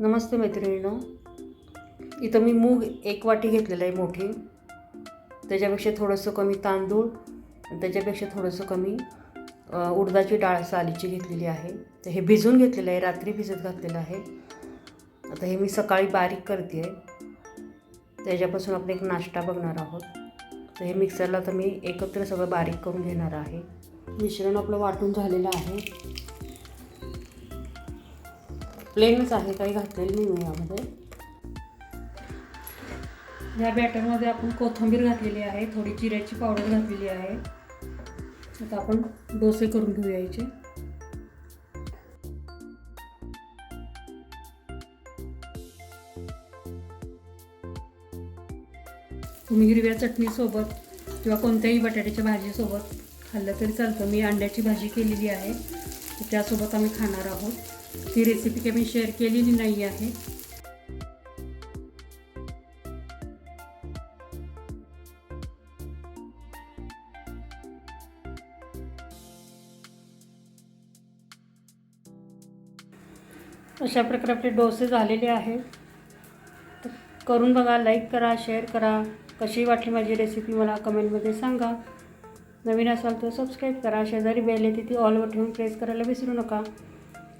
नमस्ते मैत्रिणीनं. इथं मी मूग एक वाटी घेतलेलं आहे मोठी. त्याच्यापेक्षा थोडंसं कमी तांदूळ त्याच्यापेक्षा थोडंसं कमी उडदाची डाळ सालीची घेतलेली आहे. तर हे भिजून घेतलेलं आहे रात्री भिजत घातलेलं आहे. आता हे मी सकाळी बारीक करते आहे त्याच्यापासून आपण एक नाश्ता बघणार आहोत. तर हे मिक्सरला तर मी एकत्र सगळं बारीक करून घेणार आहे. मिश्रण आपलं वाटून झालेलं आहे. प्लेनच आहे काही घातलेलं नाही मी यामध्ये. या बॅटरमध्ये आपण कोथिंबीर घातलेली आहे थोडी जिऱ्याची पावडर घातलेली आहे. आता आपण डोसे करून घेऊया याचे तुम्ही हिरव्या चटणीसोबत किंवा कोणत्याही बटाट्याच्या भाजीसोबत खाल्लं तरी चालतं. मी अंड्याची भाजी केलेली आहे त्यासोबत आम्ही खाणार आहोत. ती रेसिपी काही मी शेअर केलेली नाही आहे. अशा प्रकारे आपले डोसे झालेले आहेत. तर करून बघा लाईक करा शेअर करा. कशी वाटली माझी रेसिपी मला कमेंटमध्ये सांगा. नवीन असाल तर सबस्क्राईब करा. शेजारी बेल येते ती ऑलवर ठेवून प्रेस करायला विसरू नका.